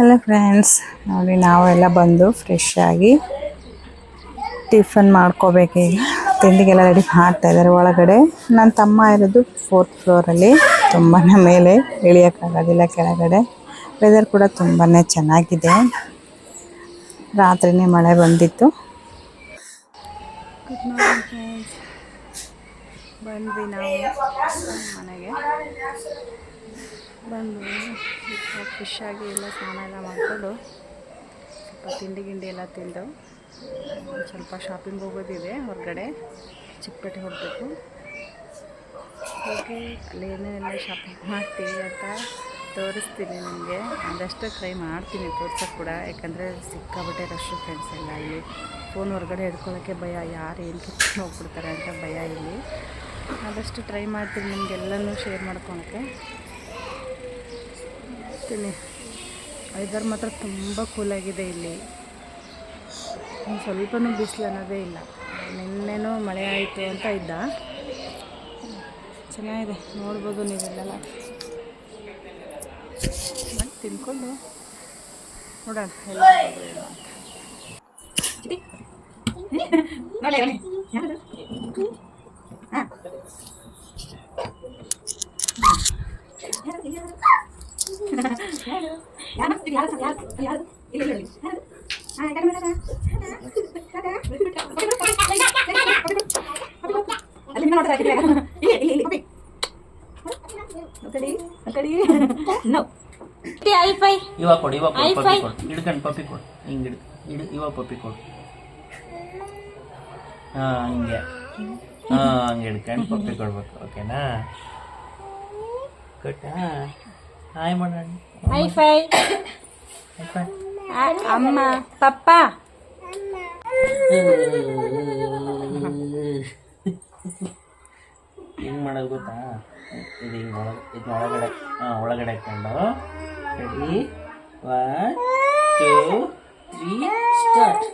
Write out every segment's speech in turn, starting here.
Hello friends ನೋಡಿ ನಾವೆಲ್ಲ ಬಂದು ಫ್ರೆಶ್ ಆಗಿ ಟಿಫನ್ ಮಾಡ್ಕೋಬೇಕೀಗ ತಿಂಡಿಗೆಲ್ಲ ರೆಡಿ ಮಾಡ್ತಾ ಇದ್ದಾರೆ ಒಳಗಡೆ. ನನ್ನ ತಮ್ಮ ಇರೋದು ಫೋರ್ತ್ ಫ್ಲೋರಲ್ಲಿ ತುಂಬಾ ಮೇಲೆ ಇಳಿಯೋಕ್ಕಾಗೋದಿಲ್ಲ ಕೆಳಗಡೆ. ವೆದರ್ ಕೂಡ ತುಂಬಾ ಚೆನ್ನಾಗಿದೆ. ರಾತ್ರಿನೇ ಮಳೆ ಬಂದಿತ್ತು. ಬಂದ್ವಿ ನಾವು ಮನೆಗೆ. ಬಂದು ಖುಷಿಯಾಗಿ ಎಲ್ಲ ಸ್ನಾನ ಎಲ್ಲ ಮಾಡಿಕೊಂಡು ಸ್ವಲ್ಪ ತಿಂಡಿ ಗಿಂಡಿ ಎಲ್ಲ ತಿಂದು ಸ್ವಲ್ಪ ಶಾಪಿಂಗ್ ಹೋಗೋದಿದೆ ಹೊರಗಡೆ, ಚಿಕ್ಕಪೇಟೆ ಹೋಗಬೇಕು. ಹೋಗಿ ಅಲ್ಲಿ ಏನೇನೆಲ್ಲ ಶಾಪಿಂಗ್ ಮಾಡ್ತೀವಿ ಅಂತ ತೋರಿಸ್ತೀನಿ ನಿಮಗೆ. ಅದಷ್ಟು ಟ್ರೈ ಮಾಡ್ತೀನಿ ತೋರ್ಸೋಕ್ಕೆ ಕೂಡ. ಯಾಕಂದರೆ ಸಿಕ್ಕಾಬಿಟ್ಟೆ ರಷ್ಟು ಫ್ರೆಂಡ್ಸ್ ಎಲ್ಲ ಇಲ್ಲಿ. ಫೋನ್ ಹೊರಗಡೆ ಹಿಡ್ಕೊಳ್ಳೋಕ್ಕೆ ಭಯ, ಯಾರು ಏನು ಕಿತ್ಕೊಂಡು ಹೋಗ್ಬಿಡ್ತಾರೆ ಅಂತ ಭಯ ಇಲ್ಲಿ. ಆದಷ್ಟು ಟ್ರೈ ಮಾಡ್ತೀನಿ ನಿಮಗೆಲ್ಲನೂ ಶೇರ್ ಮಾಡ್ಕೊಳಕ್ಕೆ. ಮಾಡ್ತೀನಿ ವೆದರ್ ಮಾತ್ರ ತುಂಬ ಕೂಲಾಗಿದೆ ಇಲ್ಲಿ. ಒಂದು ಸ್ವಲ್ಪನೂ ಬಿಸಿಲು ಅನ್ನೋದೇ ಇಲ್ಲ. ನಿನ್ನೆನೂ ಮಳೆ ಆಯಿತು ಅಂತ ಇದ್ದ. ಚೆನ್ನಾಗಿದೆ. ನೋಡ್ಬೋದು ನೀವೆಲ್ಲ ಮಾಡಿ ತಿನ್ಕೊಂಡು ನೋಡೋಣ ಎಲ್ಲ ಹೋಗೋದು ಏನು ಅಂತ ಇವಾಗ ಕೊಡು ಇವಾಗ ಕೊಡು ಪಪ್ಪಿ ಕೊಡು ಹಿಡ್ಕೊಂಡು ಪಪ್ಪಿ ಕೊಡು ಹಿಂಗೆ ಹಿಡ್ ಹಿಡ್ ಇವಾಗ ಪಪ್ಪಿ ಕೊಡು ಹಾಂ ಹಿಂಗೆ ಹಾಂ ಹಂಗೆ ಹಿಡ್ಕೊಂಡು ಪಪ್ಪಿ ಕೊಡ್ಬೇಕು ಓಕೆನಾ ಕೊಟ್ಟಾ ಹಾಯ್ ಮಾಡೋಣ ಹೈ ಫೈ ಅಮ್ಮ ಪಪ್ಪ ಹೆಂಗೆ ಮಾಡೋದು ಗೊತ್ತಾ? ಇದು ಹಿಂಗೆ ಒಳಗೆ ಇದು ಒಳಗಡೆ ಹಾಂ ಒಳಗಡೆ ಹಾಕೊಂಡು. Ready one two three start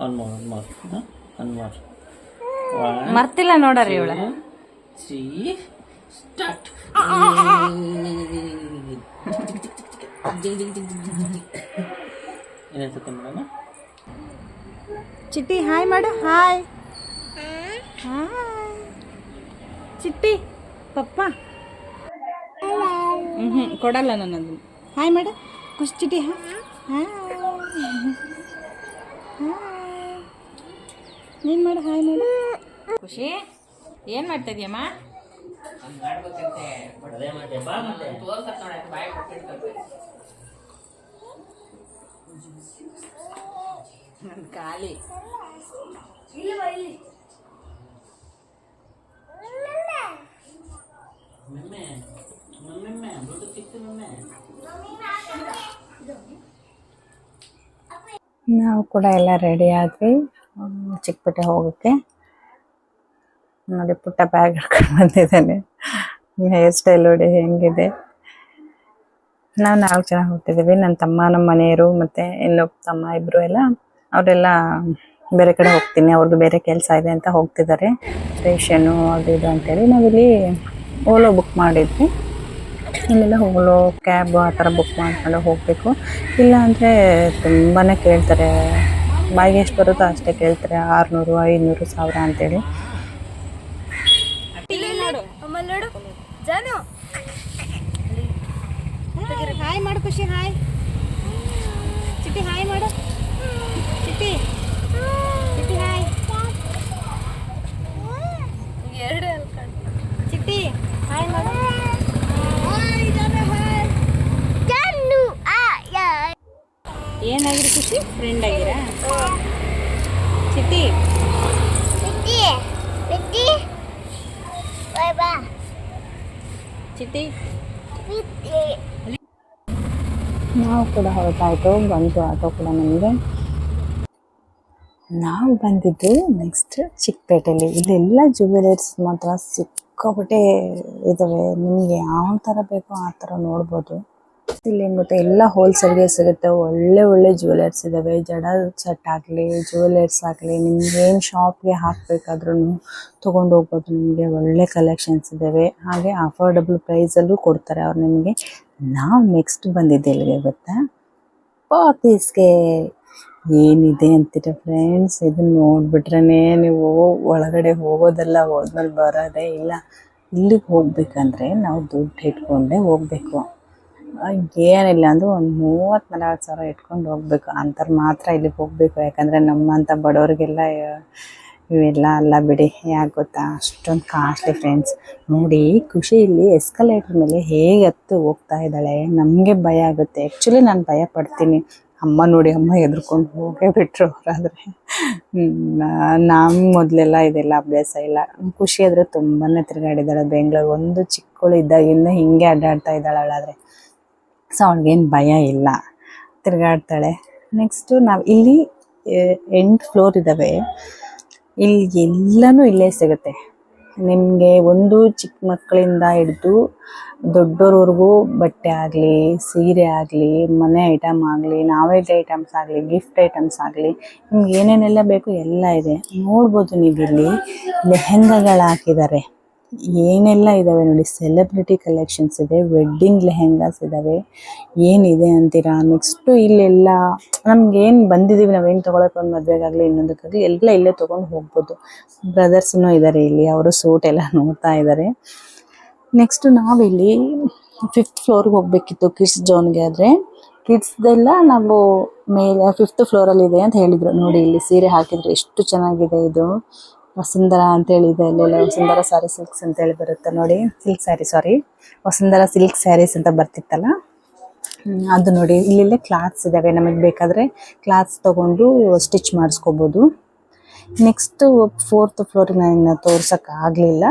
one more one more one more ಮರ್ತಿಲ್ಲ ನೋಡರಿ ಇವಳ. ಚಿಟ್ಟಿ ಹಾಯ್ ಮಾಡು ಹಾಯ್ ಹಾಯ್ ಚಿಟ್ಟಿ ಪಪ್ಪ. ಹ್ಞೂ ಕೊಡಲ್ಲ ನಾನು ಅದನ್ನು ಹಾಯ್ ಮಾಡು. ಖುಷಿ ಚಿಟ್ಟಿ ಹಾಯ್ ನೀನು ಮಾಡು ಹಾಯ್ ಮಾಡು. ಖುಷಿ? ಏನು ಮಾಡ್ತಾ ಇದೀಯಮ್ಮ ಅದೇ ಮತ್ತೆ ಬಾ ಮತ್ತೆ. ನನ್ನ ಖಾಲಿ. ನಾವು ಕೂಡ ಎಲ್ಲ ರೆಡಿ ಆದ್ವಿ. ಚಿಕ್ಕಪೇಟೆ ಹೋಗೋಕ್ಕೆ. ನೋಡಿ ಪುಟ್ಟ ಬ್ಯಾಗ್ ಹಿಡ್ಕೊಂಡು ಬಂದಿದ್ದಾನೆ. ಹೇರ್ ಸ್ಟೈಲ್ ನೋಡಿ ಹೆಂಗಿದೆ. ನಾವು ನಾಲ್ಕು ಜನ ಹೋಗ್ತಿದ್ದೀವಿ ನನ್ನ ತಮ್ಮ ನಮ್ಮ ಮನೆಯವರು ಮತ್ತು ಇನ್ನೊಬ್ಬ ತಮ್ಮ ಇಬ್ಬರು ಎಲ್ಲ. ಅವರೆಲ್ಲ ಬೇರೆ ಕಡೆ ಹೋಗ್ತೀನಿ. ಅವ್ರದ್ದು ಬೇರೆ ಕೆಲಸ ಇದೆ ಅಂತ ಹೋಗ್ತಿದ್ದಾರೆ. ಸ್ಟೇಷನ್ನು ಅದು ಇದು ಅಂತೇಳಿ ನಾವಿಲ್ಲಿ ಓಲೋ ಬುಕ್ ಮಾಡಿದ್ವಿ. ಇಲ್ಲೆಲ್ಲ ಓಲೋ ಕ್ಯಾಬ್ ಆ ಥರ ಬುಕ್ ಮಾಡ್ಕೊಂಡು ಹೋಗಬೇಕು. ಇಲ್ಲ ಅಂದರೆ ತುಂಬಾ ಕೇಳ್ತಾರೆ. ಬಾಯಿಗೆ ಎಷ್ಟು ಬರುತ್ತೋ ಅಷ್ಟೇ ಕೇಳ್ತಾರೆ. ಆರುನೂರು, ಐನೂರು, ಸಾವಿರ ಅಂತೇಳಿ. ಹಾಯ್. ಮಾಡು ಖುಷಿ ಹಾಯ್. ಚಿಟ್ಟಿ ಹಾಯ್ ಮಾಡು. ಚಿಟ್ಟಿ. ಚಿಟ್ಟಿ ಹಾಯ್. ಚಿಟ್ಟಿ ಹಾಯ್ ಮಾಡು. ಏನಾಗಿರಿ ಖುಷಿ? ಫ್ರೆಂಡ್ ಆಗಿರಾ? ಚಿಟ್ಟಿ. ಚಿಟ್ಟಿ? ನಾವು ಕೂಡ ಹೊರಟಾಯ್ತು. ಬಂತು ಆಟೋ ಕೂಡ ನಮಗೆ. ನಾವು ಬಂದಿದ್ದು ನೆಕ್ಸ್ಟ್ ಚಿಕ್ಕಪೇಟೆಯಲ್ಲಿ. ಇಲ್ಲೆಲ್ಲ ಜ್ಯುವೆಲರ್ಸ್ ಮಾತ್ರ ಸಿಕ್ಕಾಪಟ್ಟೆ ಇದಾವೆ. ನಿಮಗೆ ಯಾವ ಥರ ಬೇಕೋ ಆ ಥರ ನೋಡ್ಬೋದು. ಇಲ್ಲಿ ಗೊತ್ತಾ, ಎಲ್ಲ ಹೋಲ್ಸೇಲ್ಗೆ ಸಿಗುತ್ತೆ. ಒಳ್ಳೆ ಒಳ್ಳೆ ಜ್ಯುವೆಲ್ಲರ್ಸ್ ಇದಾವೆ. ಜಡ ಸೆಟ್ ಆಗ್ಲಿ ಜ್ಯುವೆಲ್ಲರ್ಸ್ ಆಗ್ಲಿ, ನಿಮ್ಗೆ ಏನು ಶಾಪ್ಗೆ ಹಾಕ್ಬೇಕಾದ್ರೂ ತಗೊಂಡ್ ಹೋಗ್ಬೋದು. ನಿಮಗೆ ಒಳ್ಳೆ ಕಲೆಕ್ಷನ್ಸ್ ಇದಾವೆ. ಹಾಗೆ ಅಫೋರ್ಡಬಲ್ ಪ್ರೈಸ್ ಅಲ್ಲೂ ಕೊಡ್ತಾರೆ ಅವ್ರು ನಿಮಗೆ. ನಾವು ನೆಕ್ಸ್ಟ್ ಬಂದಿದ್ದೆ ಎಲ್ಲಿಗೆ ಗೊತ್ತಾ? ಪಾತೀಸ್ಗೆ. ಏನಿದೆ ಅಂತೀರ ಫ್ರೆಂಡ್ಸ್ ಇದನ್ನ ನೋಡ್ಬಿಟ್ರೇನೆ ನೀವು ಒಳಗಡೆ ಹೋಗೋದಲ್ಲ ಹೋದ್ಮೇಲೆ ಬರೋದೇ ಇಲ್ಲ. ಇಲ್ಲಿಗೆ ಹೋಗ್ಬೇಕಂದ್ರೆ ನಾವು ದುಡ್ಡು ಇಟ್ಕೊಂಡೇ ಹೋಗ್ಬೇಕು. ಏನಿಲ್ಲ ಅಂದ್ರೆ ಒಂದು ಮೂವತ್ತು ನಲವತ್ತು ಸಾವಿರ ಇಟ್ಕೊಂಡು ಹೋಗ್ಬೇಕು. ಅಂಥವ್ರು ಮಾತ್ರ ಇಲ್ಲಿಗೆ ಹೋಗ್ಬೇಕು. ಯಾಕಂದರೆ ನಮ್ಮಂಥ ಬಡವ್ರಿಗೆಲ್ಲ ಇವೆಲ್ಲ ಅಲ್ಲ ಬಿಡಿ. ಯಾಕೆ ಗೊತ್ತಾ? ಅಷ್ಟೊಂದು ಕಾಸ್ಟ್ಲಿ ಫ್ರೆಂಡ್ಸ್ ನೋಡಿ, ಖುಷಿ ಇಲ್ಲಿ ಎಸ್ಕಲೇಟರ್ ಮೇಲೆ ಹೇಗೆ ಹತ್ತು ಹೋಗ್ತಾ ಇದ್ದಾಳೆ. ನಮಗೆ ಭಯ ಆಗುತ್ತೆ. ಆ್ಯಕ್ಚುಲಿ ನಾನು ಭಯ ಪಡ್ತೀನಿ. ಅಮ್ಮ ನೋಡಿ, ಅಮ್ಮ ಹೆದ್ರಕೊಂಡು ಹೋಗೇ ಬಿಟ್ರು ಅವರಾದರೆ. ನಮ್ಮ ಮೊದಲೆಲ್ಲ ಇದೆಲ್ಲ ಅಭ್ಯಾಸ ಇಲ್ಲ. ಖುಷಿ ಆದರೆ ತುಂಬಾ ತಿರುಗಾಡಿದ್ದಾಳೆ. ಬೆಂಗಳೂರು ಒಂದು ಚಿಕ್ಕಳು ಇದ್ದಾಗಿಂದ ಹಿಂಗೆ ಅಡ್ಡಾಡ್ತಾ ಇದ್ದಾಳೆ ಅವಳಾದರೆ. ಸೊ ಅವ್ಳಿಗೇನು ಭಯ ಇಲ್ಲ. ತಿರುಗಾಡ್ತಾಳೆ. ನೆಕ್ಸ್ಟು ನಾವು ಇಲ್ಲಿ ಎಂಟು ಫ್ಲೋರ್ ಇದ್ದಾವೆ ಇಲ್ಲಿ ಎಲ್ಲನೂ ಇಲ್ಲೇ ಸಿಗುತ್ತೆ. ನಿಮಗೆ ಒಂದು ಚಿಕ್ಕ ಮಕ್ಕಳಿಂದ ಹಿಡಿದು ದೊಡ್ಡೋರ್ವರೆಗೂ ಬಟ್ಟೆ ಆಗಲಿ, ಸೀರೆ ಆಗಲಿ, ಮನೆ ಐಟಮ್ ಆಗಲಿ ನಾವೆಲ್ ಐಟಮ್ಸ್ ಆಗಲಿ ಗಿಫ್ಟ್ ಐಟಮ್ಸ್ ಆಗಲಿ, ನಿಮ್ಗೆ ಏನೇನೆಲ್ಲ ಬೇಕು ಎಲ್ಲ ಇದೆ. ನೋಡ್ಬೋದು ನೀವು ಇಲ್ಲಿ ಹಾಕಿದ್ದಾರೆ. ಏನೆಲ್ಲ ಇದಾವೆ ನೋಡಿ ಸೆಲೆಬ್ರಿಟಿ ಕಲೆಕ್ಷನ್ಸ್ ಇದೆ ವೆಡ್ಡಿಂಗ್ ಲೆಹೆಂಗಾಸ್ ಇದಾವೆ, ಏನಿದೆ ಅಂತೀರಾ? ನೆಕ್ಸ್ಟು ಇಲ್ಲೆಲ್ಲ ನಮ್ಗೆ ಏನು ಬಂದಿದ್ದೀವಿ ನಾವೇನು ತೊಗೊಳಕ್ಕೆ ಒಂದು ಮದುವೆಗಾಗಲಿ, ಇನ್ನೊಂದಕ್ಕಾಗಲಿ, ಎಲ್ಲ ಇಲ್ಲೇ ತೊಗೊಂಡು ಹೋಗ್ಬೋದು. ಬ್ರದರ್ಸ್ನೂ ಇದ್ದಾರೆ ಇಲ್ಲಿ, ಅವರು ಸೂಟ್ ಎಲ್ಲ ನೋಡ್ತಾ ಇದ್ದಾರೆ ನೆಕ್ಸ್ಟ್ ನಾವಿಲ್ಲಿ ಫಿಫ್ತ್ ಫ್ಲೋರ್ಗೆ ಹೋಗ್ಬೇಕಿತ್ತು ಕಿಡ್ಸ್ ಜೋನ್ಗೆ ಆದರೆ. ಕಿಡ್ಸ್ದೆಲ್ಲ ನಾವು ಮೇಲೆ ಫಿಫ್ತ್ ಫ್ಲೋರಲ್ಲಿ ಇದೆ ಅಂತ ಹೇಳಿದ್ರು. ನೋಡಿ, ಇಲ್ಲಿ ಸೀರೆ ಹಾಕಿದ್ರೆ ಎಷ್ಟು ಚೆನ್ನಾಗಿದೆ ಇದು. ವಸುಂಧರ ಅಂತೇಳಿ ಇದೆ ಇಲ್ಲೆಲ್ಲ ವಸುಂಧರ ಸಾರಿ ಸಿಲ್ಕ್ಸ್ ಅಂತೇಳಿ ಬರುತ್ತೆ ನೋಡಿ. Silk sari sorry Vasundhara silk saris ಅಂತ ಬರ್ತಿತ್ತಲ್ಲ? ಅದು ನೋಡಿ. ಇಲ್ಲೆಲ್ಲ ಕ್ಲಾತ್ಸ್ ಇದ್ದಾವೆ ನಮಗೆ ಬೇಕಾದರೆ ಕ್ಲಾತ್ಸ್ ತೊಗೊಂಡು ಸ್ಟಿಚ್ ಮಾಡಿಸ್ಕೋಬೋದು. ನೆಕ್ಸ್ಟು ಫೋರ್ತ್ ಫ್ಲೋರಿಗೆ ನಾನು ತೋರ್ಸೋಕೆ ಆಗಲಿಲ್ಲ.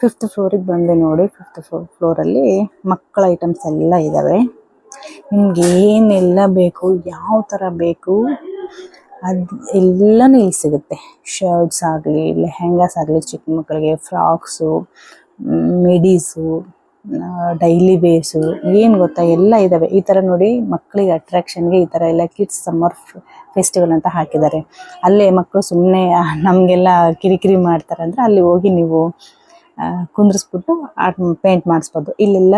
ಫಿಫ್ತ್ ಫ್ಲೋರಿಗೆ ಬಂದೆ ನೋಡಿ. ಫಿಫ್ತ್ ಫ್ಲೋರ್ ಫ್ಲೋರಲ್ಲಿ ಮಕ್ಕಳ ಐಟಮ್ಸ್ ಎಲ್ಲ ಇದ್ದಾವೆ ನಿಮ್ಗೆ ಏನೆಲ್ಲ ಬೇಕು? ಯಾವ ಥರ ಬೇಕು? ಅದು ಎಲ್ಲನೂ ಇಲ್ಲಿ ಸಿಗುತ್ತೆ. ಶರ್ಟ್ಸ್ ಆಗಲಿ, ಲೆಹೆಂಗಾಸ್ ಆಗಲಿ, ಚಿಕ್ಕ ಮಕ್ಕಳಿಗೆ ಫ್ರಾಕ್ಸು ಮಿಡೀಸು ಡೈಲಿ ವೇರ್ಸು, ಏನು ಗೊತ್ತಾ, ಎಲ್ಲ ಇದ್ದಾವೆ ಈ ಥರ ನೋಡಿ ಮಕ್ಕಳಿಗೆ ಅಟ್ರಾಕ್ಷನ್ಗೆ ಈ ಥರ ಎಲ್ಲ ಕಿಡ್ಸ್ ಸಮ್ಮರ್ ಫೆಸ್ಟಿವಲ್ ಅಂತ ಹಾಕಿದ್ದಾರೆ. ಅಲ್ಲೇ ಮಕ್ಕಳು ಸುಮ್ಮನೆ ನಮಗೆಲ್ಲ ಕಿರಿಕಿರಿ ಮಾಡ್ತಾರೆ ಅಂದರೆ ಅಲ್ಲಿ ಹೋಗಿ ನೀವು ಕುಂದ್ರಿಸ್ಬಿಟ್ಟು ಆರ್ಟ್ ಪೇಂಟ್ ಮಾಡಿಸ್ಬೋದು. ಇಲ್ಲೆಲ್ಲ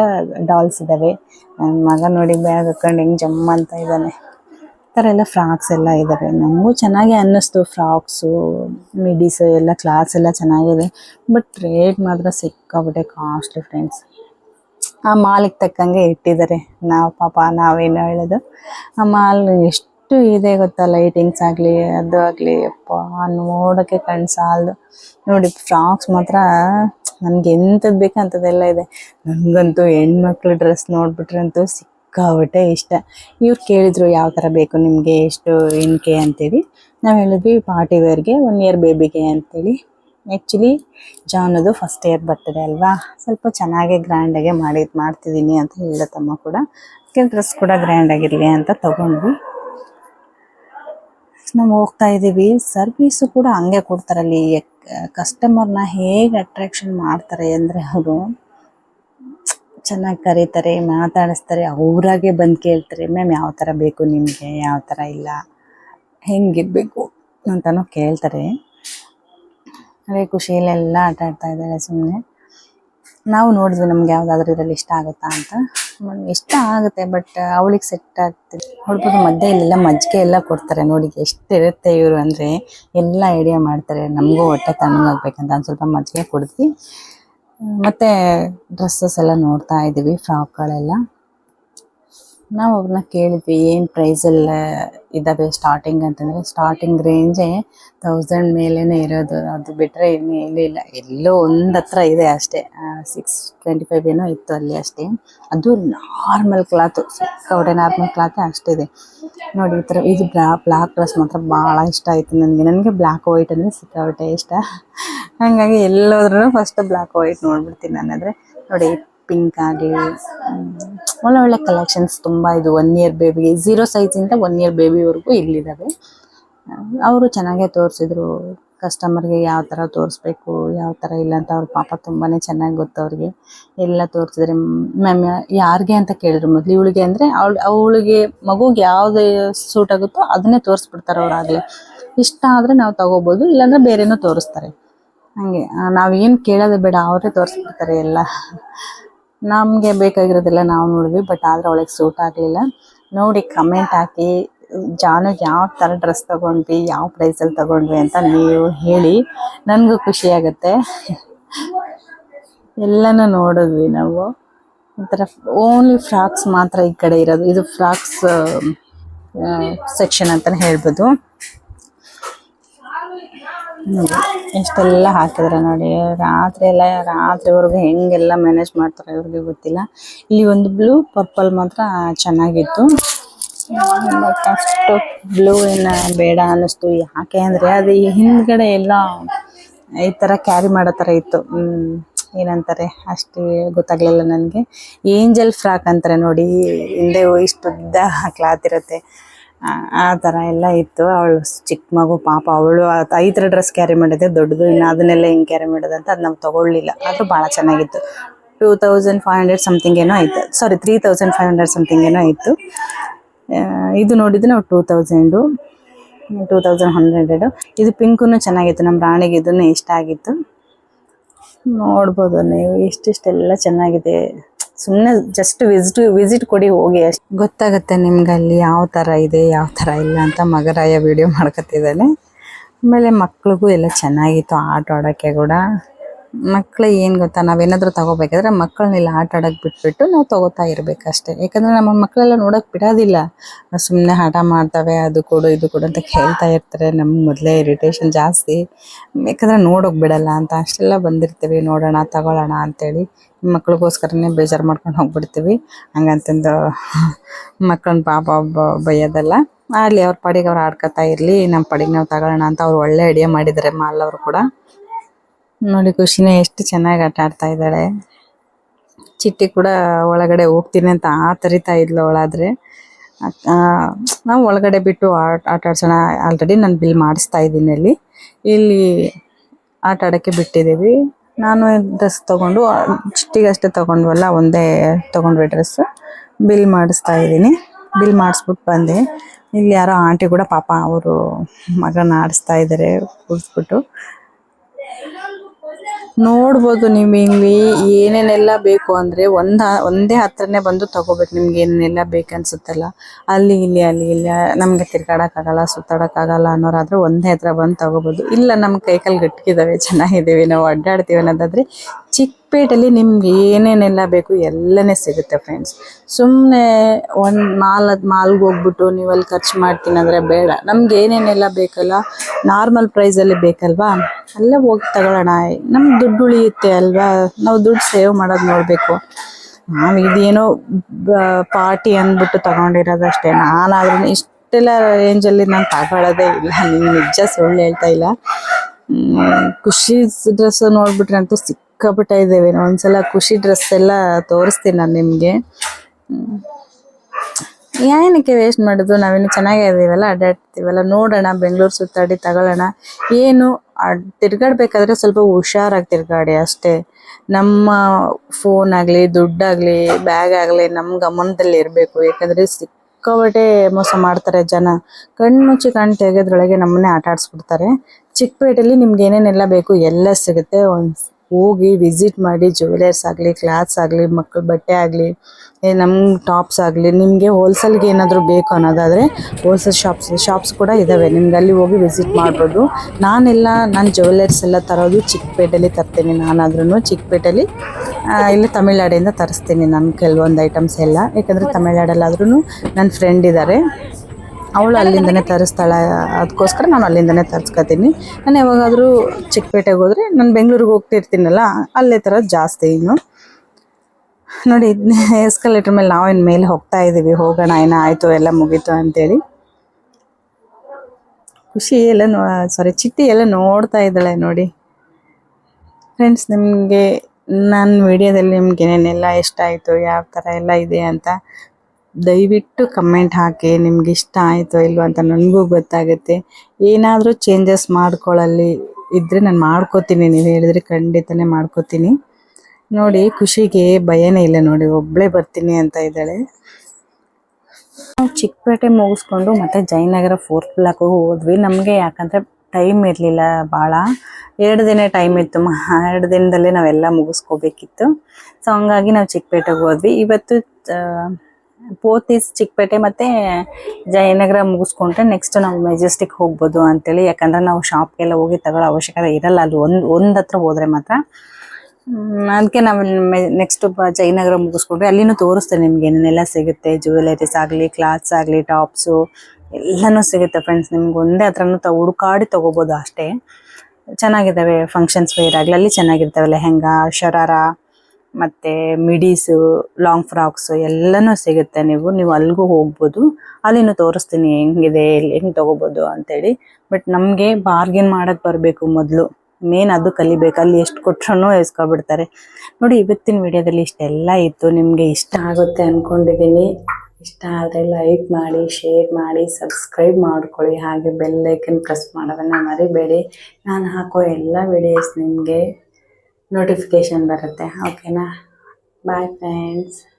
ಡಾಲ್ಸ್ ಇದ್ದಾವೆ ನನ್ನ ಮಗ ನೋಡಿ ಬ್ಯಾಗ್ ಹಾಕೊಂಡು ಹೆಂಗೆ ಜಮ್ಮ ಅಂತ ಇದ್ದಾನೆ. ಥರ ಎಲ್ಲ ಫ್ರಾಕ್ಸ್ ಎಲ್ಲ ಇದ್ದಾವೆ ನಮಗೂ ಚೆನ್ನಾಗಿ ಅನ್ನಿಸ್ತು ಫ್ರಾಕ್ಸು, ಮಿಡೀಸ್ ಎಲ್ಲ ಕ್ಲಾಸ್ ಎಲ್ಲ ಚೆನ್ನಾಗಿದೆ. ಬಟ್ ರೇಟ್ ಮಾತ್ರ ಸಿಕ್ಕಾಬಿಟ್ಟೆ ಕಾಸ್ಟ್ಲಿ ಫ್ರೆಂಡ್ಸ್. ಆ ಮಾಲಿಗೆ ತಕ್ಕಂಗೆ ಇಟ್ಟಿದ್ದಾರೆ. ನಾವು ಪಾಪ ನಾವೇನು ಹೇಳೋದು? ಆ ಮಾಲ್ ಎಷ್ಟು ಇದೆ ಗೊತ್ತಾ? ಲೈಟಿಂಗ್ಸ್ ಆಗಲಿ, ಅದು ಆಗಲಿ ಅಪ್ಪ ನೋಡೋಕ್ಕೆ ಕಣ್ ಸಾಲದು. ನೋಡಿ, ಫ್ರಾಕ್ಸ್ ಮಾತ್ರ ನನಗೆ ಎಂಥದ್ದು ಬೇಕು ಅಂಥದ್ದೆಲ್ಲ ಇದೆ. ನನಗಂತೂ ಹೆಣ್ಮಕ್ಳು ಡ್ರೆಸ್ ನೋಡ್ಬಿಟ್ರಂತೂ ಸಿಕ್ಕಾಬಿಟ್ಟೆ ಇಷ್ಟ. ಇವ್ರು ಕೇಳಿದ್ರು ಯಾವ ಥರ ಬೇಕು, ನಿಮಗೆ ಎಷ್ಟು ಏನಕ್ಕೆ ಅಂತೇಳಿ. ನಾವು ಹೇಳಿದ್ವಿ, ಪಾರ್ಟಿ ವೇರ್ಗೆ ಒನ್ ಇಯರ್ ಬೇಬಿಗೆ ಅಂತೇಳಿ. ಆ್ಯಕ್ಚುಲಿ ಜಾನದು ಫಸ್ಟ್ ಇಯರ್ ಬರ್ತದೆ ಅಲ್ವಾ? ಸ್ವಲ್ಪ ಚೆನ್ನಾಗೇ ಗ್ರ್ಯಾಂಡಾಗೆ ಮಾಡಿ, ಮಾಡ್ತಿದ್ದೀನಿ ಅಂತ ಹೇಳಿದ ತಮ್ಮ ಕೂಡ. ಅದಕ್ಕೆ ಡ್ರೆಸ್ ಕೂಡ ಗ್ರ್ಯಾಂಡಾಗಿರಲಿ ಅಂತ ತಗೊಂಡ್ವಿ. ನಾವು ಹೋಗ್ತಾ ಇದ್ದೀವಿ. ಸರ್ವಿಸು ಕೂಡ ಹಂಗೆ ಕೊಡ್ತಾರಲ್ಲಿ ಕಸ್ಟಮರ್ನ ಹೇಗೆ ಅಟ್ರಾಕ್ಷನ್ ಮಾಡ್ತಾರೆ ಅಂದರೆ ಅವರು ಚೆನ್ನಾಗಿ ಕರೀತಾರೆ, ಮಾತಾಡಿಸ್ತಾರೆ, ಅವರಾಗೆ ಬಂದು ಕೇಳ್ತಾರೆ, ಮ್ಯಾಮ್ ಯಾವ ಥರ ಬೇಕು ನಿಮಗೆ? ಯಾವ ಥರ ಇಲ್ಲ? ಹೆಂಗಿರಬೇಕು? ಅಂತಲೂ ಕೇಳ್ತಾರೆ. ಅದೇ ಖುಷಿಯಲ್ಲೆಲ್ಲ ಆಟ ಆಡ್ತಾ ಇದ್ದಾರೆ ಸುಮ್ಮನೆ ನಾವು ನೋಡಿದ್ವಿ ನಮ್ಗೆ ಯಾವುದಾದ್ರೂ ಇದರಲ್ಲಿ ಇಷ್ಟ ಆಗುತ್ತಾ ಅಂತ. ಇಷ್ಟ ಆಗುತ್ತೆ, ಬಟ್ ಅವಳಿಗೆ ಸೆಟ್ ಆಗ್ತಿದೆ. ಹೊಡ್ಬಿಟ್ಟು ಮಧ್ಯೆ ಇಲ್ಲೆಲ್ಲ ಮಜ್ಜಿಗೆ ಎಲ್ಲ ಕೊಡ್ತಾರೆ ನೋಡಿ ಎಷ್ಟಿರುತ್ತೆ ಇವರು ಅಂದರೆ. ಎಲ್ಲ ಐಡಿಯಾ ಮಾಡ್ತಾರೆ, ನಮಗೂ ಹೊಟ್ಟೆ ತಣ್ಣಗಾಗ್ಬೇಕಂತ ಒಂದು ಸ್ವಲ್ಪ ಮಜ್ಜಿಗೆ ಕುಡಿದ್ವಿ ಮತ್ತು ಡ್ರೆಸ್ಸಸ್ ಎಲ್ಲ ನೋಡ್ತಾ ಇದ್ದೀವಿ ಫ್ರಾಕ್ಗಳೆಲ್ಲ ನಾವು ಅವ್ರನ್ನ ಕೇಳಿದ್ವಿ, ಏನು ಪ್ರೈಸೆಲ್ಲ ಇದ್ದಾವೆ ಸ್ಟಾರ್ಟಿಂಗ್ ಅಂತಂದರೆ? ಸ್ಟಾರ್ಟಿಂಗ್ ರೇಂಜೇ ತೌಸಂಡ್ ಮೇಲೇ ಇರೋದು. ಅದು ಬಿಟ್ಟರೆ ಇನ್ನೂ ಎಲ್ಲೂ ಇಲ್ಲ. ಎಲ್ಲೋ ಒಂದು ಹತ್ರ ಇದೆ ಅಷ್ಟೇ. ಸಿಕ್ಸ್ ಟ್ವೆಂಟಿ ಫೈವ್ ಏನೋ ಇತ್ತು ಅಲ್ಲಿ ಅಷ್ಟೇ. ಅದು ನಾರ್ಮಲ್ ಕ್ಲಾತು ಸಿಕ್ಕಾಪಟ್ಟೆ ನಾರ್ಮಲ್ ಕ್ಲಾತೆ ಅಷ್ಟಿದೆ. ನೋಡಿ, ಈ ಥರ ಇದು ಬ್ಲಾ ಬ್ಲ್ಯಾಕ್ ಡ್ರೆಸ್ ಮಾತ್ರ ಭಾಳ ಇಷ್ಟ ಆಯಿತು ನನಗೆ. ನನಗೆ ಬ್ಲ್ಯಾಕ್ ವೈಟ್ ಅಂದರೆ ಸಿಕ್ಕಾಪಟ್ಟೆ ಇಷ್ಟ ಹಾಗಾಗಿ ಎಲ್ಲೋದ್ರೂ ಫಸ್ಟ್ ಬ್ಲ್ಯಾಕ್ ವೈಟ್ ನೋಡ್ಬಿಡ್ತೀನಿ ನಾನಾದರೆ. ನೋಡಿ ಪಿಂಕ್ ಆಗಲಿ ಒಳ್ಳೆ ಒಳ್ಳೆ ಕಲೆಕ್ಷನ್ಸ್ ತುಂಬ ಇದು ಒನ್ ಇಯರ್ ಬೇಬಿಗೆ ಝೀರೋ ಸೈಜಿಂದ ಒನ್ ಇಯರ್ ಬೇಬಿವರೆಗೂ ಇಲ್ಲಿದ್ದಾವೆ ಅವರು ಚೆನ್ನಾಗೇ ತೋರಿಸಿದ್ರು. ಕಸ್ಟಮರ್ಗೆ ಯಾವ ಥರ ತೋರಿಸ್ಬೇಕು, ಯಾವ ಥರ ಇಲ್ಲ ಅಂತ ಅವ್ರ ಪಾಪ ತುಂಬಾ ಚೆನ್ನಾಗಿ ಗೊತ್ತು ಅವ್ರಿಗೆ. ಎಲ್ಲ ತೋರಿಸಿದ್ರೆ ಮ್ಯಾಮ್ ಯಾರಿಗೆ ಅಂತ ಕೇಳಿದ್ರು ಮೊದಲು ಇವಳಿಗೆ ಅಂದರೆ ಅವಳು, ಅವಳಿಗೆ ಮಗುಗೆ ಯಾವ್ದು ಸೂಟ್ ಆಗುತ್ತೋ ಅದನ್ನೇ ತೋರಿಸ್ಬಿಡ್ತಾರೆ ಆಗಲಿ. ಇಷ್ಟ ಆದರೆ ನಾವು ತಗೋಬೋದು, ಇಲ್ಲಾಂದ್ರೆ ಬೇರೆನೂ ತೋರಿಸ್ತಾರೆ. ಹಂಗೆ ನಾವೇನು ಕೇಳೋದು ಬೇಡ, ಅವರೇ ತೋರಿಸ್ಬಿಡ್ತಾರೆ ಎಲ್ಲ. ನಮಗೆ ಬೇಕಾಗಿರೋದೆಲ್ಲ ನಾವು ನೋಡಿದ್ವಿ ಬಟ್ ಆದ್ರೆ ಅವಳಿಗೆ ಸೂಟ್ ಆಗಲಿಲ್ಲ. ನೋಡಿ ಕಮೆಂಟ್ ಹಾಕಿ, ಜಾನು ಯಾವ ಥರ ಡ್ರೆಸ್ ತಗೊಂಡ್ವಿ, ಯಾವ ಪ್ರೈಸಲ್ಲಿ ತಗೊಂಡ್ವಿ ಅಂತ ನೀವು ಹೇಳಿ, ನನಗೂ ಖುಷಿ ಆಗುತ್ತೆ. ಎಲ್ಲನೂ ನೋಡಿದ್ವಿ ನಾವು. ಒಂಥರ ಓನ್ಲಿ ಫ್ರಾಕ್ಸ್ ಮಾತ್ರ ಈ ಕಡೆ ಇರೋದು. ಇದು ಫ್ರಾಕ್ಸ್ ಸೆಕ್ಷನ್ ಅಂತಲೇ ಹೇಳ್ಬೋದು. ನೋಡಿ ಎಷ್ಟೆಲ್ಲ ಹಾಕಿದ್ರೆ ನೋಡಿ. ರಾತ್ರಿ ಎಲ್ಲ ರಾತ್ರಿವರೆಗೂ ಹೆಂಗೆಲ್ಲ ಮ್ಯಾನೇಜ್ ಮಾಡ್ತಾರೆ ಇವ್ರಿಗೆ ಗೊತ್ತಿಲ್ಲ. ಇಲ್ಲಿ ಒಂದು ಬ್ಲೂ ಪರ್ಪಲ್ ಮಾತ್ರ ಚೆನ್ನಾಗಿತ್ತು. ಅಷ್ಟು ಬ್ಲೂ ಏನು ಬೇಡ ಅನ್ನಿಸ್ತು. ಯಾಕೆ ಅಂದರೆ ಅದು ಹಿಂದ್ಗಡೆ ಎಲ್ಲ ಈ ಥರ ಕ್ಯಾರಿ ಮಾಡೋ ಥರ ಇತ್ತು. ಏನಂತಾರೆ? ಅಷ್ಟು ಗೊತ್ತಾಗ್ಲಿಲ್ಲ ನನಗೆ. ಏಂಜಲ್ ಫ್ರಾಕ್ ಅಂತಾರೆ ನೋಡಿ. ಹಿಂದೆ ಇಷ್ಟು ಉದ್ದ ಕ್ಲಾತ್ ಇರುತ್ತೆ ಆ, ಥರ ಎಲ್ಲ ಇತ್ತು. ಅವಳು ಚಿಕ್ಕ ಮಗು ಪಾಪ ಅವಳು ಐತ್ರ ಡ್ರೆಸ್ ಕ್ಯಾರಿ ಮಾಡಿದೆ ದೊಡ್ಡದು ಇನ್ನು ಅದನ್ನೆಲ್ಲ ಹೆಂಗೆ ಕ್ಯಾರಿ ಮಾಡಿದೆ ಅಂತ ಅದು ನಾವು ತಗೊಳ್ಳಿಲ್ಲ. ಆದರೂ ಭಾಳ ಚೆನ್ನಾಗಿತ್ತು. Two thousand five hundred something ಏನೋ ಆಯಿತು. Sorry three thousand five hundred something ಏನೋ ಇತ್ತು ಇದು ನೋಡಿದ್ದು ನಾವು two thousand two thousand hundred ಇದು ಪಿಂಕೂ ಚೆನ್ನಾಗಿತ್ತು. ನಮ್ಮ ರಾಣಿಗೆ ಇದನ್ನು ಇಷ್ಟ ಆಗಿತ್ತು. ನೋಡ್ಬೋದು ನೀವು. ಇಷ್ಟಿಷ್ಟೆಲ್ಲ ಚೆನ್ನಾಗಿದೆ. ಸುಮ್ಮನೆ ಜಸ್ಟ್ ವಿಸಿಟ್ ವಿಸಿಟ್ ಕೊಡಿ ಹೋಗಿ ಅಷ್ಟು. ಗೊತ್ತಾಗುತ್ತೆ ನಿಮ್ಗೆ ಅಲ್ಲಿ ಯಾವ ಥರ ಇದೆ, ಯಾವ ಥರ ಇಲ್ಲ ಅಂತ ಮಗರಾಯ ವಿಡಿಯೋ ಮಾಡ್ಕೊತಿದ್ದಾನೆ ಆಮೇಲೆ ಮಕ್ಳಿಗೂ ಎಲ್ಲ ಚೆನ್ನಾಗಿತ್ತು ಆಟ ಆಡೋಕ್ಕೆ ಕೂಡ. ಮಕ್ಳು ಏನು ಗೊತ್ತಾ ನಾವೇನಾದರೂ ತಗೋಬೇಕಾದ್ರೆ ಮಕ್ಕಳನ್ನೆಲ್ಲ ಆಟ ಆಡೋಕೆ ಬಿಟ್ಬಿಟ್ಟು ನಾವು ತಗೋತಾ ಇರಬೇಕಷ್ಟೇ. ಯಾಕಂದರೆ ನಮ್ಮ ಮಕ್ಕಳೆಲ್ಲ ನೋಡೋಕೆ ಬಿಡೋದಿಲ್ಲ. ಸುಮ್ಮನೆ ಹಠ ಮಾಡ್ತವೆ, ಅದು ಕೊಡು, ಇದು ಕೊಡು ಅಂತ ಕೇಳ್ತಾ ಇರ್ತಾರೆ. ನಮ್ಗೆ ಮೊದಲೇ ಇರಿಟೇಷನ್ ಜಾಸ್ತಿ. ಯಾಕಂದರೆ ನೋಡೋಕೆ ಬಿಡಲ್ಲ ಅಂತ ಅಷ್ಟೆಲ್ಲ ಬಂದಿರ್ತೀವಿ. ನೋಡೋಣ, ತಗೊಳ್ಳೋಣ ಅಂತೇಳಿ ಮಕ್ಳಿಗೋಸ್ಕರನೇ ಬೇಜಾರು ಮಾಡ್ಕೊಂಡು ಹೋಗ್ಬಿಡ್ತೀವಿ. ಹಂಗಂತಂದು ಮಕ್ಕಳನ್ನ ಪಾಪ ಬಯ್ಯೋದಲ್ಲ ಅಲ್ಲಿ ಅವ್ರ ಪಾಡಿಗೆ ಅವ್ರು ಆಡ್ಕೊತಾ ಇರಲಿ ನಮ್ಮ ಪಾಡಿಗೆ ನಾವು ತಗೊಳ್ಳೋಣ ಅಂತ ಅವ್ರು ಒಳ್ಳೆ ಐಡಿಯಾ ಮಾಡಿದ್ದಾರೆ ಮಾಲ್ ಅವರು ಕೂಡ. ನೋಡಿ ಖುಷಿನೇ ಎಷ್ಟು ಚೆನ್ನಾಗಿ ಆಟ ಆಡ್ತಾ ಇದ್ದಾಳೆ. ಚಿಟ್ಟಿ ಕೂಡ ಒಳಗಡೆ ಹೋಗ್ತೀನಿ ಅಂತ ಆ ತರಿತಾ ಇದ್ಲು ಅವಳಾದ್ರೆ. ನಾವು ಒಳಗಡೆ ಬಿಟ್ಟು ಆಟ ಆಟ ಆಡ್ಸೋಣ. ಆಲ್ರೆಡಿ ನಾನು ಬಿಲ್ ಮಾಡಿಸ್ತಾ ಇದ್ದೀನಿ ಅಲ್ಲಿ. ಇಲ್ಲಿ ಆಟ ಆಡೋಕ್ಕೆ ಬಿಟ್ಟಿದ್ದೀವಿ. ನಾನು ಡ್ರೆಸ್ ತೊಗೊಂಡು ಚಿಟ್ಟಿಗಷ್ಟೇ ತೊಗೊಂಡ್ವಲ್ಲ, ಒಂದೇ ತೊಗೊಂಡ್ವಿ ಡ್ರೆಸ್ ಬಿಲ್ ಮಾಡಿಸ್ತಾ ಇದ್ದೀನಿ. ಬಿಲ್ ಮಾಡಿಸ್ಬಿಟ್ಟು ಬಂದೆ. ಇಲ್ಲಿ ಯಾರೋ ಆಂಟಿ ಕೂಡ ಪಾಪ ಅವರು ಮಗನ ಆಡಿಸ್ತಾ ಇದ್ದಾರೆ, ಕೂರಿಸ್ಬಿಟ್ಟು. ನೋಡ್ಬೋದು ನೀವು ಇಲ್ಲಿ ಏನೇನೆಲ್ಲ ಬೇಕು ಅಂದರೆ ಒಂದ, ಒಂದೇ ಹತ್ರನೇ ಬಂದು ತಗೋಬೇಕು ನಿಮ್ಗೆ ಏನೇನೆಲ್ಲ ಬೇಕನ್ಸುತ್ತಲ್ಲ. ಅಲ್ಲಿ, ಇಲ್ಲಿ ಅಲ್ಲಿ, ಇಲ್ಲಿ, ನಮಗೆ ತಿರ್ಗಾಡೋಕ್ಕಾಗಲ್ಲ, ಸುತ್ತಾಡೋಕ್ಕಾಗಲ್ಲ ಅನ್ನೋರಾದರೆ ಒಂದೇ ಹತ್ರ ಬಂದು ತಗೋಬೋದು. ಇಲ್ಲ ನಮ್ಮ ಕೈಕಲ್ಲಿ ಗಟ್ಟಿಗಿದ್ದಾವೆ ಚೆನ್ನಾಗಿದ್ದೀವಿ ನಾವು ಅಡ್ಡಾಡ್ತೀವಿ ಅನ್ನೋದಾದ್ರೆ ಚಿಕ್ಕಪೇಟೆಯಲ್ಲಿ ನಿಮ್ಗೆ ಏನೇನೆಲ್ಲ ಬೇಕು ಎಲ್ಲನೇ ಸಿಗುತ್ತೆ ಫ್ರೆಂಡ್ಸ್ ಸುಮ್ಮನೆ ಒಂದು ಮಾಲ್ ಮಾಲ್ಗೆ ಹೋಗ್ಬಿಟ್ಟು ನೀವು ಅಲ್ಲಿ ಖರ್ಚು ಮಾಡ್ತೀನಿ ಅಂದರೆ ಬೇಡ. ನಮ್ಗೆ ಏನೇನೆಲ್ಲ ಬೇಕಲ್ಲ? ನಾರ್ಮಲ್ ಪ್ರೈಸಲ್ಲಿ ಬೇಕಲ್ವಾ? ಅಲ್ಲ ಹೋಗಿ ತಗೊಳ್ಳೋಣ. ನಮ್ಗೆ ದುಡ್ಡು ಉಳಿಯುತ್ತೆ ಅಲ್ವಾ? ನಾವು ದುಡ್ಡು ಸೇವ್ ಮಾಡೋದು ನೋಡಬೇಕು. ನಾವು ಇದೇನೋ ಪಾರ್ಟಿ ಅಂದ್ಬಿಟ್ಟು ತಗೊಂಡಿರೋದಷ್ಟೇ ನಾನಾದ್ರೂ ಇಷ್ಟೆಲ್ಲ ರೇಂಜಲ್ಲಿ ನಾನು ತಗೊಳ್ಳೋದೇ ಇಲ್ಲ. ನಿಮ್ಗೆ ನಿಜ ಸುಳ್ಳು ಹೇಳ್ತಾ ಇಲ್ಲ. ಖುಷಿ ಡ್ರೆಸ್ ನೋಡ್ಬಿಟ್ರೆ ಅಂತೂ ಸಿಕ್ಕಾಪಟ್ಟೆ ಇದ್ದೇವೆ. ಒಂದ್ಸಲ ಖುಷಿ ಡ್ರೆಸ್ ಎಲ್ಲ ತೋರಿಸ್ತೀನಿ ನಾನು ನಿಮಗೆ. ಏನಕ್ಕೆ ವೇಸ್ಟ್ ಮಾಡೋದು? ನಾವೇನು ಚೆನ್ನಾಗೇ ಇದೀವಲ್ಲ ಅಡ್ಡಾಡ್ತೀವಲ್ಲ? ನೋಡೋಣ, ಬೆಂಗಳೂರು ಸುತ್ತಾಡಿ ತಗೊಳ್ಳೋಣ. ಏನು ತಿರ್ಗಾಡ್ಬೇಕಾದ್ರೆ ಸ್ವಲ್ಪ ಹುಷಾರಾಗಿ ತಿರ್ಗಾಡಿ ಅಷ್ಟೇ. ನಮ್ಮ ಫೋನ್ ಆಗಲಿ, ದುಡ್ಡಾಗಲಿ ಬ್ಯಾಗ್ ಆಗಲಿ ನಮ್ಮ ಗಮನದಲ್ಲಿ ಇರಬೇಕು. ಯಾಕಂದರೆ ಸಿಕ್ಕಾಪಟ್ಟೆ ಮೋಸ ಮಾಡ್ತಾರೆ ಜನ. ಕಣ್ಣು ಮುಚ್ಚಿ ಕಣ್ಣು ತೆಗೆದ್ರೊಳಗೆ ನಮ್ಮನ್ನೇ ಆಟ ಆಡಿಸ್ಬಿಡ್ತಾರೆ ಚಿಕ್ಕಪೇಟೆಯಲ್ಲಿ ನಿಮ್ಗೆ ಏನೇನೆಲ್ಲ ಬೇಕು? ಎಲ್ಲ ಸಿಗುತ್ತೆ. ಒಂದು ಹೋಗಿ ವಿಸಿಟ್ ಮಾಡಿ ಜ್ಯುವೆಲರ್ಸ್ ಆಗಲಿ ಕ್ಲಾತ್ಸ್ ಆಗಲಿ ಮಕ್ಕಳ ಬಟ್ಟೆ ಆಗಲಿ ನಮ್ಮ ಟಾಪ್ಸ್ ಆಗಲಿ, ನಿಮಗೆ ಹೋಲ್ಸೇಲ್ಗೆ ಏನಾದರೂ ಬೇಕು ಅನ್ನೋದಾದರೆ ಹೋಲ್ಸೇಲ್ ಶಾಪ್ಸ್ ಶಾಪ್ಸ್ ಕೂಡ ಇದ್ದಾವೆ ನಿಮ್ಗೆ ಅಲ್ಲಿ ಹೋಗಿ ವಿಸಿಟ್ ಮಾಡ್ಬೋದು. ನಾನೆಲ್ಲ, ನಾನು ಜ್ಯುವೆಲರ್ಸ್ ಎಲ್ಲ ತರೋದು ಚಿಕ್ಕಪೇಟೆಯಲ್ಲಿ ತರ್ತೀನಿ. ನಾನಾದ್ರೂ ಚಿಕ್ಕಪೇಟೆಯಲ್ಲಿ ಇಲ್ಲಿ ತಮಿಳ್ನಾಡಿಂದ ತರಿಸ್ತೀನಿ ನಾನು ಕೆಲವೊಂದು ಐಟಮ್ಸ್ ಎಲ್ಲ. ಯಾಕಂದರೆ ತಮಿಳ್ನಾಡಲ್ಲಾದ್ರೂ ನನ್ನ ಫ್ರೆಂಡ್ ಇದ್ದಾರೆ ಅವಳು ಅಲ್ಲಿಂದನೇ ತರಿಸ್ತಾಳೆ ಅದಕ್ಕೋಸ್ಕರ ನಾನು ಅಲ್ಲಿಂದನೇ ತರಿಸ್ಕೊತೀನಿ. ನಾನು ಯಾವಾಗಾದರೂ ಚಿಕ್ಕಪೇಟೆಗೆ ಹೋದರೆ ನಾನು ಬೆಂಗಳೂರಿಗೆ ಹೋಗ್ತಿರ್ತೀನಲ್ಲ, ಅಲ್ಲೇ ಥರ ಜಾಸ್ತಿ ಇನ್ನು. ನೋಡಿ ಎಸ್ಕಲೇಟರ್ ಮೇಲೆ ನಾವು ಇನ್ನು ಮೇಲೆ ಹೋಗ್ತಾ ಇದ್ದೀವಿ ಹೋಗೋಣ, ಏನೋ ಆಯಿತು, ಎಲ್ಲ ಮುಗೀತು ಅಂತೇಳಿ. ಖುಷಿ ಎಲ್ಲ ನೋ ಸಾರಿ ಚಿಟ್ಟಿ ಎಲ್ಲ ನೋಡ್ತಾ ಇದ್ದಾಳೆ ನೋಡಿ. ಫ್ರೆಂಡ್ಸ್ ನಿಮಗೆ ನನ್ನ ವಿಡಿಯೋದಲ್ಲಿ ನಿಮ್ಗೆ ಏನೇನೆಲ್ಲ ಇಷ್ಟ ಆಯಿತು, ಯಾವ ಥರ ಎಲ್ಲ ಇದೆ ಅಂತ ದಯವಿಟ್ಟು ಕಮೆಂಟ್ ಹಾಕಿ, ನಿಮ್ಗೆ ಇಷ್ಟ ಆಯಿತು ಇಲ್ವೋ ಅಂತ ನನಗೂ ಗೊತ್ತಾಗುತ್ತೆ. ಏನಾದರೂ ಚೇಂಜಸ್ ಮಾಡ್ಕೊಳ್ಳಲ್ಲಿ ಇದ್ರೆ ನಾನು ಮಾಡ್ಕೋತೀನಿ. ನೀವು ಹೇಳಿದ್ರೆ ಖಂಡಿತನೇ ಮಾಡ್ಕೋತೀನಿ. ನೋಡಿ, ಖುಷಿಗೆ ಭಯನೇ ಇಲ್ಲ ನೋಡಿ, ಒಬ್ಳೆ ಬರ್ತೀನಿ ಅಂತ ಇದ್ದಾಳೆ. ಚಿಕ್ಕಪೇಟೆ ಮುಗಿಸ್ಕೊಂಡು ಮತ್ತೆ ಜಯನಗರ ಫೋರ್ತ್ ಬ್ಲಾಕಿಗೆ ಹೋದ್ವಿ. ನಮಗೆ ಯಾಕಂದ್ರೆ ಟೈಮ್ ಇರಲಿಲ್ಲ ಭಾಳ ಎರಡು ದಿನ ಟೈಮ್ ಇತ್ತು ಎರಡು ದಿನದಲ್ಲೇ ನಾವೆಲ್ಲ ಮುಗಿಸ್ಕೋಬೇಕಿತ್ತು. ಸೊ ಹಂಗಾಗಿ ನಾವು ಚಿಕ್ಕಪೇಟೆಗೆ ಹೋದ್ವಿ. ಇವತ್ತು ಪೋತೀಸ್ ಚಿಕ್ಕಪೇಟೆ ಮತ್ತೆ ಜಯನಗರ ಮುಗಿಸ್ಕೊಂಡ್ರೆ ನೆಕ್ಸ್ಟ್ ನಾವು ಮೆಜೆಸ್ಟಿಕ್ ಹೋಗ್ಬೋದು ಅಂತೇಳಿ. ಯಾಕಂದ್ರೆ ನಾವು ಶಾಪ್ಗೆಲ್ಲ ಹೋಗಿ ತಗೊಳ್ಳೋ ಅವಶ್ಯಕತೆ ಇರಲ್ಲ. ಅಲ್ಲಿ ಒಂದು ಒಂದು ಹತ್ರ ಹೋದ್ರೆ ಮಾತ್ರ. ಅದಕ್ಕೆ ನಾವು ನೆಕ್ಸ್ಟ್ ಜಯನಗರ ಮುಗಿಸ್ಕೊಂಡ್ರೆ ಅಲ್ಲಿನೂ ತೋರಿಸ್ತೇನೆ ನಿಮ್ಗೆ ಏನೇನೆಲ್ಲ ಸಿಗುತ್ತೆ. ಜ್ಯುವೆಲರೀಸ್ ಆಗಲಿ ಕ್ಲಾತ್ಸ್ ಆಗಲಿ ಟಾಪ್ಸು ಎಲ್ಲನೂ ಸಿಗುತ್ತೆ ಫ್ರೆಂಡ್ಸ್ ನಿಮ್ಗೆ ಒಂದೇ ಹತ್ರನೂ ತ, ಹುಡುಕಾಡಿ ತಗೋಬೋದು ಅಷ್ಟೇ. ಚೆನ್ನಾಗಿದ್ದಾವೆ ಫಂಕ್ಷನ್ಸ್ ವೇರ್ ಆಗಲಿ, ಅಲ್ಲಿ ಚೆನ್ನಾಗಿರ್ತಾವೆ ಲೆಹೆಂಗಾ ಶರಾರ ಮತ್ತು ಮಿಡೀಸು ಲಾಂಗ್ ಫ್ರಾಕ್ಸ್ ಎಲ್ಲನೂ ಸಿಗುತ್ತೆ ನೀವು. ನೀವು ಅಲ್ಲಿಗೂ ಹೋಗ್ಬೋದು. ಅಲ್ಲಿನೂ ತೋರಿಸ್ತೀನಿ ಹೆಂಗಿದೆ, ಎಲ್ಲಿ ಹೆಂಗೆ ತೊಗೋಬೋದು ಅಂತೇಳಿ. ಬಟ್ ನಮಗೆ ಬಾರ್ಗೇನ್ ಮಾಡೋಕ್ಕೆ ಬರಬೇಕು ಮೊದಲು. ಮೇನ್ ಅದು ಕಲಿಬೇಕು. ಅಲ್ಲಿ ಎಷ್ಟು ಕೊಟ್ರೂ ಎಸ್ಕೊಬಿಡ್ತಾರೆ. ನೋಡಿ, ಇವತ್ತಿನ ವಿಡಿಯೋದಲ್ಲಿ ಇಷ್ಟೆಲ್ಲ ಇತ್ತು. ನಿಮಗೆ ಇಷ್ಟ ಆಗುತ್ತೆ ಅಂದ್ಕೊಂಡಿದ್ದೀನಿ ಇಷ್ಟ ಆದರೆ ಲೈಕ್ ಮಾಡಿ ಶೇರ್ ಮಾಡಿ ಸಬ್ಸ್ಕ್ರೈಬ್ ಮಾಡ್ಕೊಳ್ಳಿ. ಹಾಗೆ ಬೆಲ್ ಐಕನ್ ಪ್ರೆಸ್ ಮಾಡೋದನ್ನು ಮರಿಬೇಡಿ. ನಾನು ಹಾಕೋ ಎಲ್ಲ ವಿಡಿಯೋಸ್ ನಿಮಗೆ ನೋಟಿಫಿಕೇಶನ್ ಬರುತ್ತೆ. ಓಕೆನಾ ಬಾಯ್ ಫ್ರೆಂಡ್ಸ್